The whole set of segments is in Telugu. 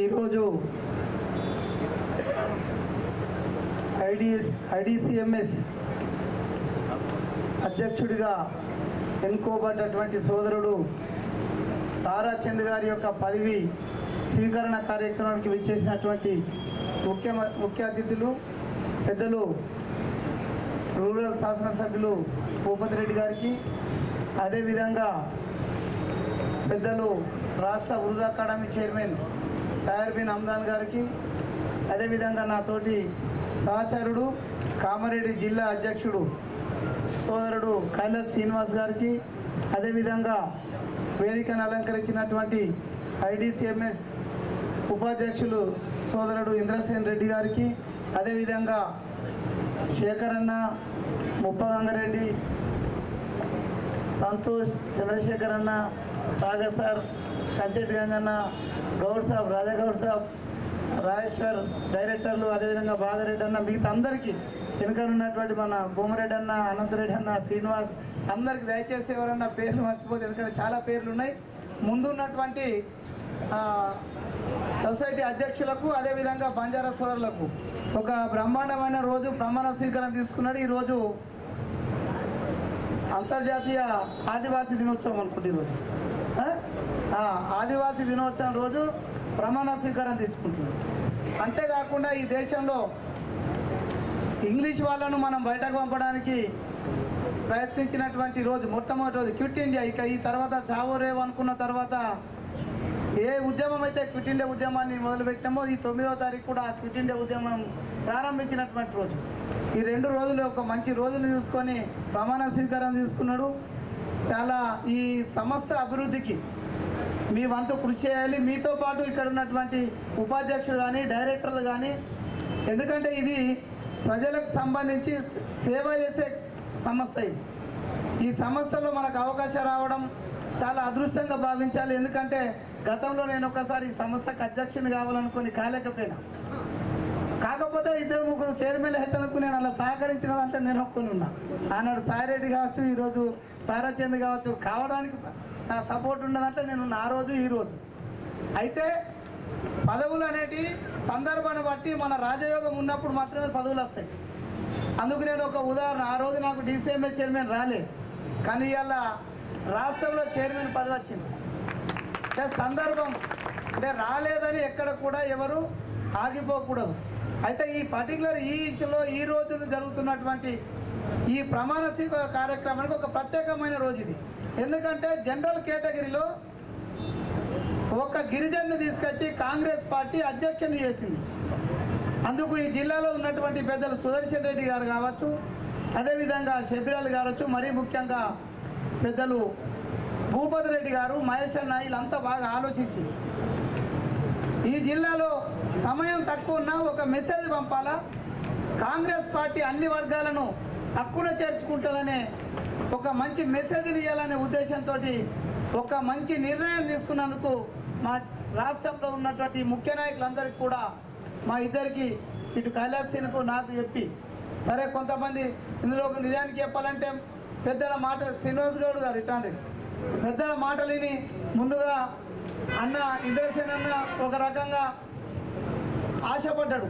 ఈరోజు ఐడిఎస్ ఐడిసిఎంఎస్ అధ్యక్షుడిగా ఎన్నుకోబడ్డటువంటి సోదరుడు తారాచంద్ గారి యొక్క పదవి స్వీకరణ కార్యక్రమానికి విచ్చేసినటువంటి ముఖ్య ముఖ్య అతిథులు పెద్దలు రూరల్ శాసనసభ్యులు భూపతి రెడ్డి గారికి అదేవిధంగా పెద్దలు రాష్ట్ర వృధా academy chairman Tahir bin Hamdan గారికి అదేవిధంగా నాతోటి సహచరుడు కామారెడ్డి జిల్లా అధ్యక్షుడు సోదరుడు కైలాస్ శ్రీనివాస్ గారికి అదేవిధంగా వేదికను అలంకరించినటువంటి ఐడిసిఎంఎస్ ఉపాధ్యక్షులు సోదరుడు ఇంద్రసేన్ రెడ్డి గారికి అదేవిధంగా శేఖరన్న ముప్పగంగారెడ్డి సంతోష్ చంద్రశేఖరన్న సాగర్ సార్ కంచెట్టి గంగన్న గౌడ్ సాబ్ రాజాగౌడ్ సాబ్ రాజేశ్వర్ డైరెక్టర్లు అదేవిధంగా బాగారెడ్డి అన్న మిగతా అందరికీ వెనుకనున్నటువంటి మన భూమరెడ్డి అన్న అనంతరెడ్డి అన్న శ్రీనివాస్ అందరికి దయచేసి ఎవరన్నా పేర్లు మర్చిపోతే ఎందుకంటే చాలా పేర్లు ఉన్నాయి. ముందు ఉన్నటువంటి సొసైటీ అధ్యక్షులకు అదేవిధంగా బంజారా సోదరులకు ఒక బ్రహ్మాండమైన రోజు ప్రమాణ స్వీకారం తీసుకున్నాడు. ఈరోజు అంతర్జాతీయ ఆదివాసీ దినోత్సవం అనుకుంటే ఈరోజు ఆదివాసీ దినోత్సవం రోజు ప్రమాణ స్వీకారం తెచ్చుకుంటున్నాం. అంతేకాకుండా ఈ దేశంలో ఇంగ్లీష్ వాళ్ళను మనం బయటకు పంపడానికి ప్రయత్నించినటువంటి రోజు మొట్టమొదటి రోజు క్విట్ ఇండియా. ఇక ఈ తర్వాత చావో రేవ్ అనుకున్న తర్వాత ఏ ఉద్యమం అయితే క్విట్ ఇండియా ఉద్యమాన్ని మొదలుపెట్టామో ఈ తొమ్మిదవ తారీఖు కూడా ఆ క్విట్ ఇండియా ఉద్యమం ప్రారంభించినటువంటి రోజు. ఈ రెండు రోజులు ఒక మంచి రోజులు చూసుకొని ప్రమాణ స్వీకారం తీసుకున్నాడు. చాలా ఈ సంస్థ అభివృద్ధికి మీ వంతు కృషి చేయాలి. మీతో పాటు ఇక్కడ ఉన్నటువంటి ఉపాధ్యక్షులు కానీ డైరెక్టర్లు కానీ ఎందుకంటే ఇది ప్రజలకు సంబంధించి సేవ చేసే సంస్థ ఇది. ఈ సంస్థలో మనకు అవకాశం రావడం చాలా అదృష్టంగా భావించాలి. ఎందుకంటే గతంలో నేను ఒకసారి ఈ సంస్థకు అధ్యక్షుని కావాలనుకుని కాలేకపోయినా. కాకపోతే ఇద్దరు ముగ్గురు చైర్మన్ అయితే నేను అలా సహకరించిన దాంట్లో నేను ఒప్పుకొని ఉన్నా. ఆనాడు సాయిరెడ్డి కావచ్చు ఈరోజు తారాచంద్ కావచ్చు కావడానికి నా సపోర్ట్ ఉన్నదంటే నేను నా రోజు ఈ రోజు. అయితే పదవులు అనేటి సందర్భాన్ని బట్టి మన రాజయోగం ఉన్నప్పుడు మాత్రమే పదవులు వస్తాయి. అందుకు నేను ఒక ఉదాహరణ ఆ రోజు నాకు డీసీఎంఏ చైర్మన్ రాలేదు కానీ ఇవాళ రాష్ట్రంలో చైర్మన్ పదవి వచ్చింది. అంటే సందర్భం అంటే రాలేదని ఎక్కడ కూడా ఎవరు ఆగిపోకూడదు. అయితే ఈ పర్టికులర్ ఈ ఇష్యూలో ఈ రోజున జరుగుతున్నటువంటి ఈ ప్రమాణ స్వీకార కార్యక్రమానికి ఒక ప్రత్యేకమైన రోజు ఇది. ఎందుకంటే జనరల్ కేటగిరీలో ఒక గిరిజన్ను తీసుకొచ్చి కాంగ్రెస్ పార్టీ అధ్యక్షుని చేసింది. అందుకు ఈ జిల్లాలో ఉన్నటువంటి పెద్దలు సుదర్శన్ రెడ్డి గారు కావచ్చు అదేవిధంగా షబిరాలు కావచ్చు మరీ ముఖ్యంగా పెద్దలు భూపతి రెడ్డి గారు మహేష్ అన్న వీళ్ళంతా బాగా ఆలోచించి ఈ జిల్లాలో సమయం తక్కువ ఉన్నా ఒక మెసేజ్ పంపాలా? కాంగ్రెస్ పార్టీ అన్ని వర్గాలను హక్కున చేర్చుకుంటుందనే ఒక మంచి మెసేజ్ ఇవ్వాలనే ఉద్దేశంతో ఒక మంచి నిర్ణయం తీసుకున్నందుకు మా రాష్ట్రంలో ఉన్నటువంటి ముఖ్య నాయకులందరికీ కూడా మా ఇద్దరికి ఇటు కైలాసీనకు నాకు చెప్పి సరే కొంతమంది ఇందులో ఒక నిజానికి చెప్పాలంటే పెద్దల మాట శ్రీనివాస్ గౌడ్ గారు ఇట్లాంటి పెద్దల మాటలిని ముందుగా అన్న ఇంద్రసేన్ అన్న ఒక రకంగా ఆశపడ్డాడు.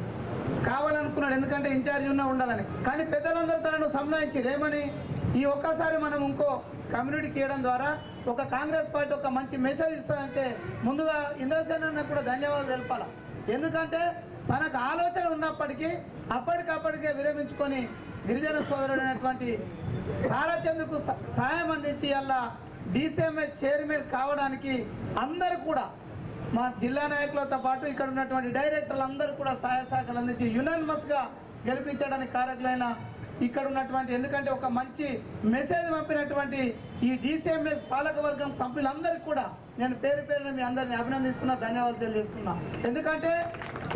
కావాలనుకున్నాడు ఎందుకంటే ఇన్ఛార్జ్ ఉన్నా ఉండాలని. కానీ పెద్దలందరూ తనను సంలాయించి రేమని ఈ ఒక్కసారి మనం ఇంకో కమ్యూనిటీకి ఇవ్వడం ద్వారా ఒక కాంగ్రెస్ పార్టీ ఒక మంచి మెసేజ్ ఇస్తుందంటే ముందుగా ఇంద్రసేన అన్న కూడా ధన్యవాదాలు తెలపాలి? ఎందుకంటే తనకు ఆలోచన ఉన్నప్పటికీ అప్పటికప్పటికే విరమించుకొని గిరిజన సోదరుడైనటువంటి తారాచందుకు స- సాయం అందించి అలా డీసీఎంఏ చైర్మన్ కావడానికి అందరూ కూడా మా జిల్లా నాయకులతో పాటు ఇక్కడ ఉన్నటువంటి డైరెక్టర్లు అందరూ కూడా సహాయ శాఖలు అందించి యునానిమస్గా గెలిపించడానికి కారకులైన ఇక్కడ ఉన్నటువంటి ఎందుకంటే ఒక మంచి మెసేజ్ పంపినటువంటి ఈ డిసిఎంఎస్ పాలకవర్గం సభ్యులందరికీ కూడా నేను పేరు పేరున మీ అందరిని అభినందిస్తున్నా ధన్యవాదాలు తెలియజేస్తున్నా. ఎందుకంటే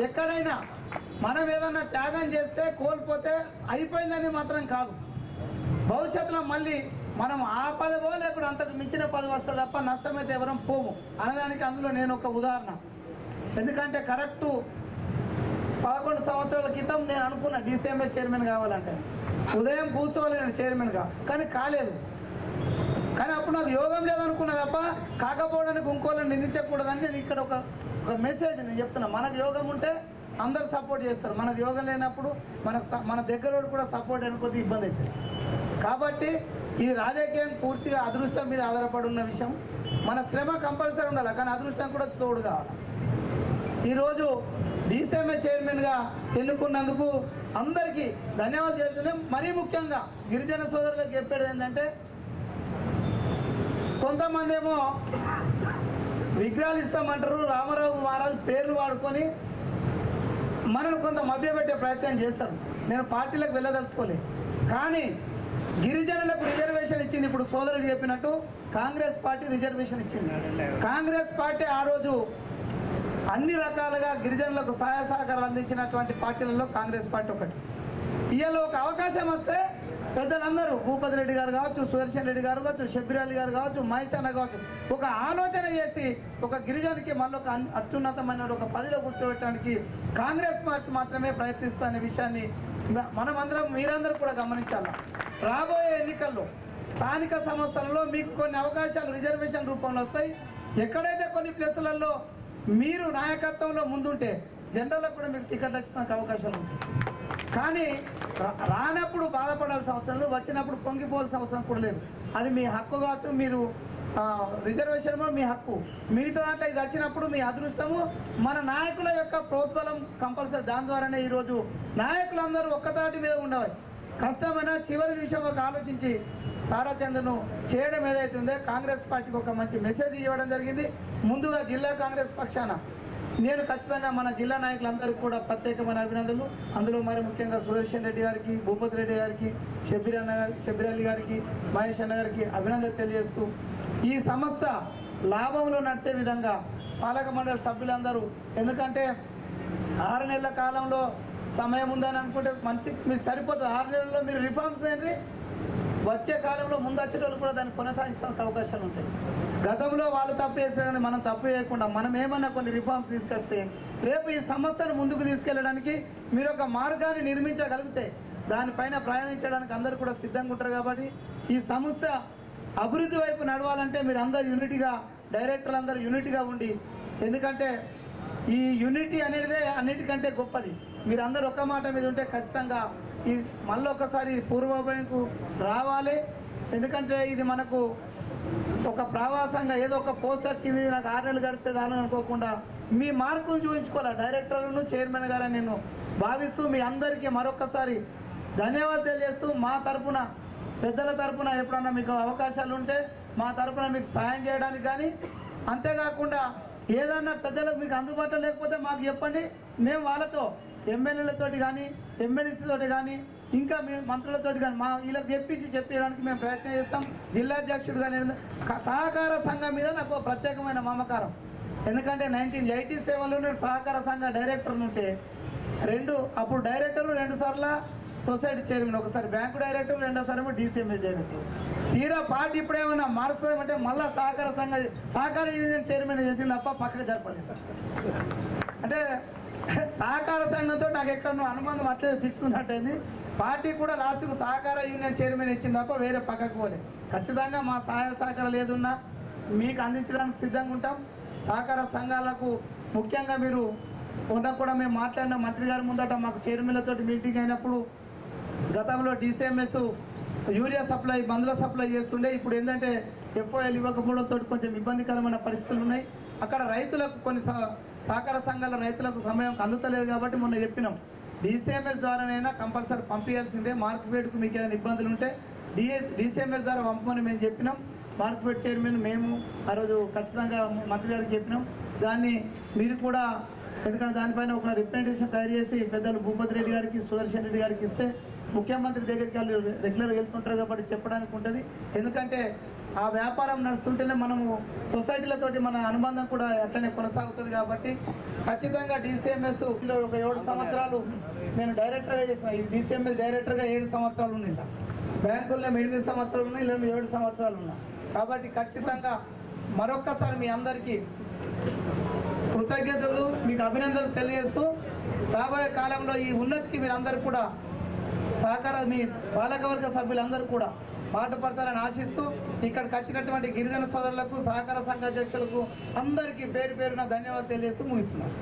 ఎక్కడైనా మనం ఏదైనా త్యాగం చేస్తే కోల్పోతే అయిపోయిందని మాత్రం కాదు. భవిష్యత్తులో మళ్ళీ మనం ఆ పదవో లేకుండా అంతకు మించిన పదవి వస్తుంది తప్ప నష్టమైతే ఎవరం పోము. అనడానికి అందులో నేను ఒక ఉదాహరణ. ఎందుకంటే కరెక్టు పదకొండు సంవత్సరాల క్రితం నేను అనుకున్నా డిసిఎంఏ చైర్మన్ కావాలంటే. ఉదయం కూర్చోవాలి నేను చైర్మన్గా కానీ కాలేదు. కానీ అప్పుడు నాకు యోగం లేదనుకున్నా తప్ప కాకపోవడానికి ఇంకోళ్ళని నిందించకూడదని నేను ఇక్కడ ఒక ఒక మెసేజ్ నేను చెప్తున్నా. మనకు యోగం ఉంటే అందరు సపోర్ట్ చేస్తారు. మనకు యోగం లేనప్పుడు మనకు స- మన దగ్గర కూడా సపోర్ట్ అనుకోతే ఇబ్బంది అవుతుంది. కాబట్టి ఈ రాజకీయం పూర్తిగా అదృష్టం మీద ఆధారపడి ఉన్న విషయం. మన శ్రమ కంపల్సరీ ఉండాలి కానీ అదృష్టం కూడా తోడు కావాలి. ఈరోజు డీసీఎంఏ చైర్మన్గా ఎన్నుకున్నందుకు అందరికీ ధన్యవాదాలు చేస్తున్నాం మరీ ముఖ్యంగా గిరిజన సోదరులకు చెప్పేది ఏంటంటే కొంతమంది ఏమో విగ్రహాలు ఇస్తామంటారు రామారావు మహారాజు పేర్లు వాడుకొని మనను కొంత మభ్యపెట్టే ప్రయత్నం చేస్తారు. నేను పార్టీలకు వెళ్ళదలుచుకోలేదు. కానీ గిరిజనులకు రిజర్వేషన్ ఇచ్చింది. ఇప్పుడు సోదరుడు చెప్పినట్టు కాంగ్రెస్ పార్టీ రిజర్వేషన్ ఇచ్చింది. కాంగ్రెస్ పార్టీ ఆ రోజు అన్ని రకాలుగా గిరిజనులకు సహాయ సహకారాలు అందించినటువంటి పార్టీలలో కాంగ్రెస్ పార్టీ ఒకటి. ఇవాళ ఒక అవకాశం వస్తే పెద్దలందరూ భూపతి రెడ్డి గారు కావచ్చు సుదర్శన్ రెడ్డి గారు కావచ్చు షబ్బీర్ గారు కావచ్చు మహేష్ కావచ్చు ఒక ఆలోచన చేసి ఒక గిరిజనకి మళ్ళీ ఒక అత్యున్నతమైన ఒక పదిలో కూర్చోబెట్టడానికి కాంగ్రెస్ పార్టీ మాత్రమే ప్రయత్నిస్తున్న విషయాన్ని మనమందరం మీరందరూ కూడా గమనించాలి? రాబోయే ఎన్నికల్లో స్థానిక సంస్థలలో మీకు కొన్ని అవకాశాలు రిజర్వేషన్ రూపంలో వస్తాయి. ఎక్కడైతే కొన్ని ప్లేసులలో మీరు నాయకత్వంలో ముందుంటే జనరల్లో కూడా మీకు టికెట్ వచ్చడానికి అవకాశాలు ఉంటాయి. కానీ రా- రానప్పుడు బాధపడాల్సిన అవసరం లేదు వచ్చినప్పుడు పొంగిపోవాల్సిన అవసరం కూడా లేదు. అది మీ హక్కు కావచ్చు మీరు రిజర్వేషన్ మీ హక్కు. మిగతా దాంట్లో ఇది వచ్చినప్పుడు మీ అదృష్టము మన నాయకుల యొక్క ప్రోద్బలం కంపల్సరీ. దాని ద్వారానే ఈరోజు నాయకులందరూ ఒక్కతాటి మీద ఉండవాలి. కష్టమైన చివరి నిమిషం ఒక ఆలోచించి తారాచంద్రను చేయడం ఏదైతే ఉందో కాంగ్రెస్ పార్టీకి ఒక మంచి మెసేజ్ ఇవ్వడం జరిగింది. ముందుగా జిల్లా కాంగ్రెస్ పక్షాన నేను ఖచ్చితంగా మన జిల్లా నాయకులందరికీ కూడా ప్రత్యేకమైన అభినందనలు. అందులో మరి ముఖ్యంగా సుదర్శన్ రెడ్డి గారికి భూపతి రెడ్డి గారికి షబీర్ అన్న గారికి షబీర్ అలీ గారికి మహేష్ అన్న గారికి అభినందనలు తెలియజేస్తూ ఈ సంస్థ లాభంలో నడిచే విధంగా పాలక మండలి సభ్యులందరూ. ఎందుకంటే ఆరు నెలల కాలంలో సమయం ఉందని అనుకుంటే మంచి మీరు సరిపోతుంది. ఆరు నెలల్లో మీరు రిఫార్మ్స్ ఏంటి? వచ్చే కాలంలో ముందు వచ్చేటోళ్ళు కూడా దాన్ని కొనసాగిస్తానికి అవకాశాలు ఉంటాయి. గతంలో వాళ్ళు తప్పు చేసిన మనం తప్పు చేయకుండా మనం ఏమన్నా కొన్ని రిఫార్మ్స్ తీసుకొస్తే రేపు ఈ సంస్థను ముందుకు తీసుకెళ్ళడానికి మీరు ఒక మార్గాన్ని నిర్మించగలిగితే దానిపైన ప్రయాణించడానికి అందరూ కూడా సిద్ధంగా ఉంటారు కాబట్టి ఈ సంస్థ అభివృద్ధి వైపు నడవాలంటే మీరు అందరు యూనిట్గా డైరెక్టర్లు అందరూ యూనిట్గా ఉండి ఎందుకంటే ఈ యూనిటీ అనేదే అన్నిటికంటే గొప్పది. మీరందరూ ఒక్క మాట మీద ఉంటే ఖచ్చితంగా ఈ మళ్ళీ ఒకసారి పూర్వభయంకు రావాలి. ఎందుకంటే ఇది మనకు ఒక ప్రవాసంగా ఏదో ఒక పోస్ట్ వచ్చింది నాకు ఆరు నెలలు గడిస్తే దాని అనుకోకుండా మీ మార్కును చూపించుకోవాలి? డైరెక్టర్లను చైర్మన్ గారని నేను భావిస్తూ మీ అందరికీ మరొకసారి ధన్యవాదాలు తెలియజేస్తూ మా తరపున పెద్దల తరపున ఎప్పుడన్నా మీకు అవకాశాలు ఉంటే మా తరపున మీకు సాయం చేయడానికి కానీ అంతేకాకుండా ఏదన్నా పెద్దలకు మీకు అందుబాటులో లేకపోతే మాకు చెప్పండి. మేము వాళ్ళతో ఎమ్మెల్యేలతోటి కానీ ఎమ్మెల్యేసీతోటి కానీ ఇంకా మీ మంత్రులతోటి కానీ మా వీళ్ళకి చెప్పించి చెప్పడానికి మేము ప్రయత్నం చేస్తాం. జిల్లా అధ్యక్షుడిగా నేను సహకార సంఘం మీద నాకు ప్రత్యేకమైన మమకారం. ఎందుకంటే నైన్టీన్ ఎయిటీ సెవెన్లో నేను సహకార సంఘ డైరెక్టర్ ఉంటే రెండు అప్పుడు డైరెక్టర్లు రెండు సార్ల సొసైటీ చైర్మన్ ఒకసారి బ్యాంకు డైరెక్టర్ రెండోసారి ఏమో డీసీఎంఏ డైరెక్టర్ తీరా పార్టీ ఇప్పుడేమన్నా ఏమైనా మారుస్తామంటే మళ్ళా సహకార సంఘ సహకార యూనియన్ చైర్మన్ చేసింది తప్ప పక్కకు జరపలేదు. అంటే సహకార సంఘంతో నాకు ఎక్కడ అనుబంధం అట్లే ఫిక్స్ ఉన్నట్టయింది. పార్టీ కూడా లాస్ట్కు సహకార యూనియన్ చైర్మన్ ఇచ్చింది తప్ప వేరే పక్కకు పోలేదు ఖచ్చితంగా మా సహాయ సహకారాలు ఏదున్నా మీకు అందించడానికి సిద్ధంగా ఉంటాం. సహకార సంఘాలకు ముఖ్యంగా మీరు కొంత కూడా మేము మాట్లాడిన మంత్రి గారి ముందట మాకు చైర్మన్లతో మీటింగ్ అయినప్పుడు గతంలో డిసిఎంఎస్ యూరియా సప్లై మందుల సప్లై చేస్తుండే. ఇప్పుడు ఏంటంటే ఎఫ్ఓఎల్ ఇవ్వకపోవడంతో కొంచెం ఇబ్బందికరమైన పరిస్థితులు ఉన్నాయి. అక్కడ రైతులకు కొన్ని సహకార సంఘాల రైతులకు సమయం అందుతలేదు కాబట్టి మొన్న చెప్పినాం. డిసిఎంఎస్ ద్వారానైనా కంపల్సరీ పంపించాల్సిందే మార్కెట్కు మీకు ఏదైనా ఇబ్బందులు ఉంటే డిఎస్ డిసిఎంఎస్ ద్వారా పంపమని మేము చెప్పినాం. మార్కెట్ చైర్మన్ మేము ఆ రోజు ఖచ్చితంగా మంత్రి గారికి చెప్పినాం. దాన్ని మీరు కూడా ఎందుకంటే దానిపైన ఒక రిప్రజెంటేషన్ తయారు చేసి పెద్దలు భూపతి రెడ్డి గారికి సుదర్శన్ రెడ్డి గారికి ఇస్తే ముఖ్యమంత్రి దగ్గరికి వాళ్ళు రెగ్యులర్గా వెళ్తుంటారు కాబట్టి చెప్పడానికి ఉంటుంది. ఎందుకంటే ఆ వ్యాపారం నడుస్తుంటేనే మనము సొసైటీలతోటి మన అనుబంధం కూడా అట్లనే కొనసాగుతుంది కాబట్టి ఖచ్చితంగా డిసిఎంఎస్ ఒక ఏడు సంవత్సరాలు నేను డైరెక్టర్గా చేసిన ఈ డిసిఎంఎస్ డైరెక్టర్గా ఏడు సంవత్సరాలు ఉన్నాయి బ్యాంకుల్లో ఎనిమిది సంవత్సరాలు ఉన్నాయి ఇలా ఏడు సంవత్సరాలు ఉన్నా. కాబట్టి ఖచ్చితంగా మరొక్కసారి మీ అందరికీ కృతజ్ఞతలు మీకు అభినందనలు తెలియజేస్తూ రాబోయే కాలంలో ఈ ఉన్నతికి మీరందరూ కూడా సహకార మీ పాలకవర్గ సభ్యులందరూ కూడా పాటుపడతారని ఆశిస్తూ ఇక్కడికి వచ్చినటువంటి గిరిజన సోదరులకు సహకార సంఘ అధ్యక్షులకు అందరికీ పేరు పేరున ధన్యవాదాలు తెలియజేస్తూ ముగిస్తున్నాను